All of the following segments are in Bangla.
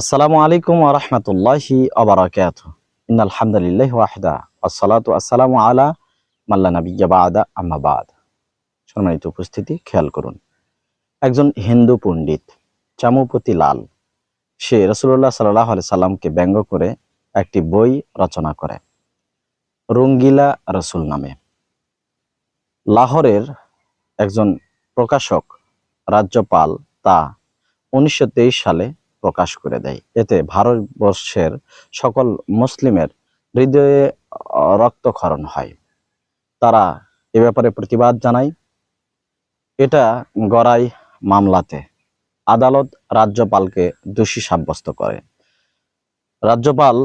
আসসালামু আলাইকুম আরহামতুল্লাহি আবরাকাত ইন আলহামদুলিল্লাহ ওয়াহদা। আসসালাতু আসসালামু আলা মাল্লা নবিয়্যা বাদা, আম্মা বাদ। সম্মানিত উপস্থিতি, খেয়াল করুন। একজন হিন্দু পণ্ডিত, চামুপতি লাল, সে রসুল্লাহ সাল্লাহ আলি সাল্লামকে ব্যঙ্গ করে একটি বই রচনা করে, রঙ্গিলা রসুল নামে। লাহোরের একজন প্রকাশক, রাজ্যপাল, তা উনিশশো তেইশ সালে প্রকাশ করে দেয়। এতে ভারতবর্ষের সকল মুসলিমের হৃদয়ে রক্তক্ষরণ হয়। তারা এ ব্যাপারে প্রতিবাদ জানায়। এটা গড়াই মামলাতে আদালত রাজ্যপালকে দোষী সাব্যস্ত করে। রাজ্যপাল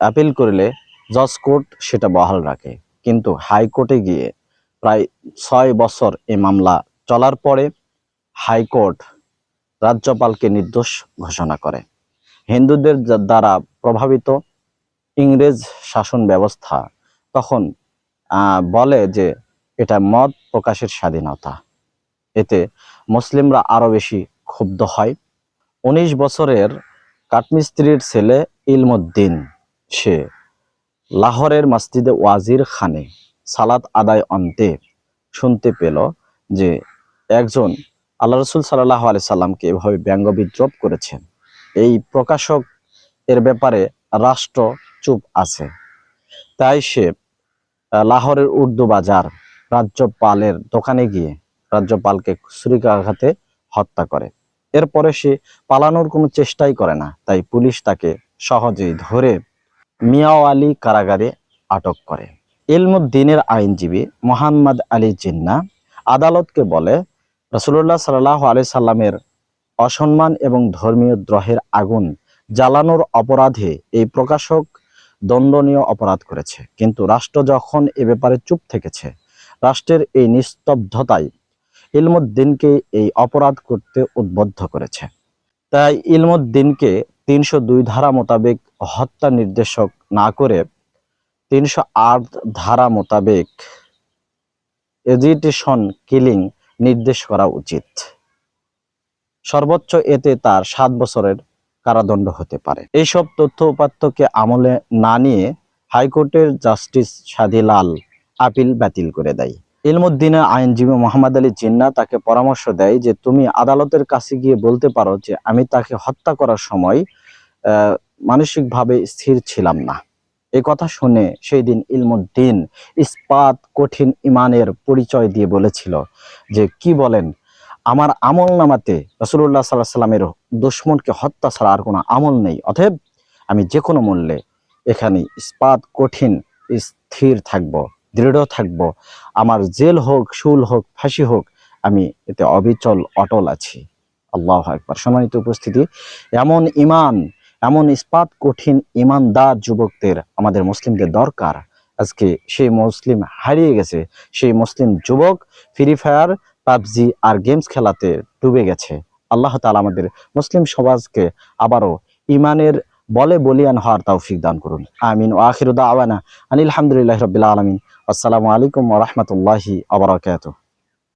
অ্যাপিল করলে জজ কোর্ট সেটা বহাল রাখে। কিন্তু হাইকোর্টে গিয়ে প্রায় ছয় বছর এই মামলা চলার পরে হাইকোর্ট রাজ্যপালকে নির্দোষ ঘোষণা করে। হিন্দুদের দ্বারা প্রভাবিত ইংরেজ শাসন ব্যবস্থা তখন বলে যে এটা মত প্রকাশের স্বাধীনতা। এতে মুসলিমরা আরও বেশি ক্ষুব্ধ হয়। উনিশ বছরের কাঠমিস্ত্রির ছেলে ইলমুদ্দিন, সে লাহোরের মসজিদে ওয়াজির খানে সালাত আদায় অন্তে শুনতে পেল যে একজন আল্লাহ রসুল সাল্লাহ আলি সাল্লামকে এভাবে ব্যঙ্গ বিদ্রোপ করেছেন। এই প্রকাশক এর ব্যাপারে রাষ্ট্র চুপ আছে। তাই সে লাহোরের উর্দু বাজার রাজ্যপালের দোকানে গিয়ে রাজ্যপালকে ছুরিকাঘাতে হত্যা করে। এরপরে সে পালানোর কোনো চেষ্টাই করে না। তাই পুলিশ তাকে সহজেই ধরে মিয়াও আলী কারাগারে আটক করে। ইলমুদ্দিনের আইনজীবী মোহাম্মদ আলী জিন্না আদালতকে বলে রসুল্লাহ সাল্লাহ আলি সাল্লামের অসম্মান এবং ধর্মীয় দ্রোহের আগুন জ্বালানোর অপরাধে এই প্রকাশক দণ্ডনীয় অপরাধ করেছে। কিন্তু রাষ্ট্র যখন এ ব্যাপারে চুপ থেকেছে, রাষ্ট্রের এই নিস্তব্ধতাই ইলমুদ্দিনকে এই অপরাধ করতে উদ্বুদ্ধ করেছে। তাই ইলমুদ্দিনকে তিনশো দুই ধারা মোতাবেক হত্যা নির্দেশক না করে তিনশো আট ধারা মোতাবেক এজিটেশন কিলিং নির্দেশ করা উচিত। সর্বোচ্চ এতে তার সাত বছরের কারাদণ্ড হতে পারে। এইসব তথ্য উপাত্তকে আমলে না নিয়ে হাইকোর্টের জাস্টিস সাদিলাল আপিল বাতিল করে দেয়। ইলমুদ্দিনের আইনজীবী মোহাম্মদ আলী জিন্না তাকে পরামর্শ দেয় যে, তুমি আদালতের কাছে গিয়ে বলতে পারো যে, আমি তাকে হত্যা করার সময় মানসিকভাবে স্থির ছিলাম না। এই কথা শুনে সেই দিন ইলমুদ্দিন ইস্পাত কঠিন ইমানের পরিচয় দিয়ে বলেছিল যে, কি বলেন? আমার আমল নামাতে রসুল্লাহ সাল্লাহ সাল্লামের দুশ্মনকে হত্যা ছাড়া আর কোনো আমল নেই। অতএব আমি যে কোনো মূল্যে এখানে ইস্পাত কঠিন, স্থির থাকব, দৃঢ় থাকব। আমার জেল হোক, শুল হোক, ফাঁসি হোক, আমি এতে অবিচল, অটল আছি। আল্লাহ একবার সম্মানিত উপস্থিতি, এমন ইমান এমন ইস্পাত কঠিন ইমানদার যুবকদের আমাদের মুসলিমদের দরকার। আজকে সেই মুসলিম হারিয়ে গেছে, সেই মুসলিম যুবক ফ্রি ফায়ার পাবজি আর গেমস খেলাতে ডুবে গেছে। আল্লাহ তালা আমাদের মুসলিম সমাজকে আবারও ইমানের বলে বলিয়ান হওয়ার তৌফিক দান করুন। আমিন। ও আখিরুদা আওয়ানা আনিল হামদুলিল্লাহ রবিল আলমিন। আসসালামু আলাইকুম ওরহমতুল্লাহি আবরাকাতুহ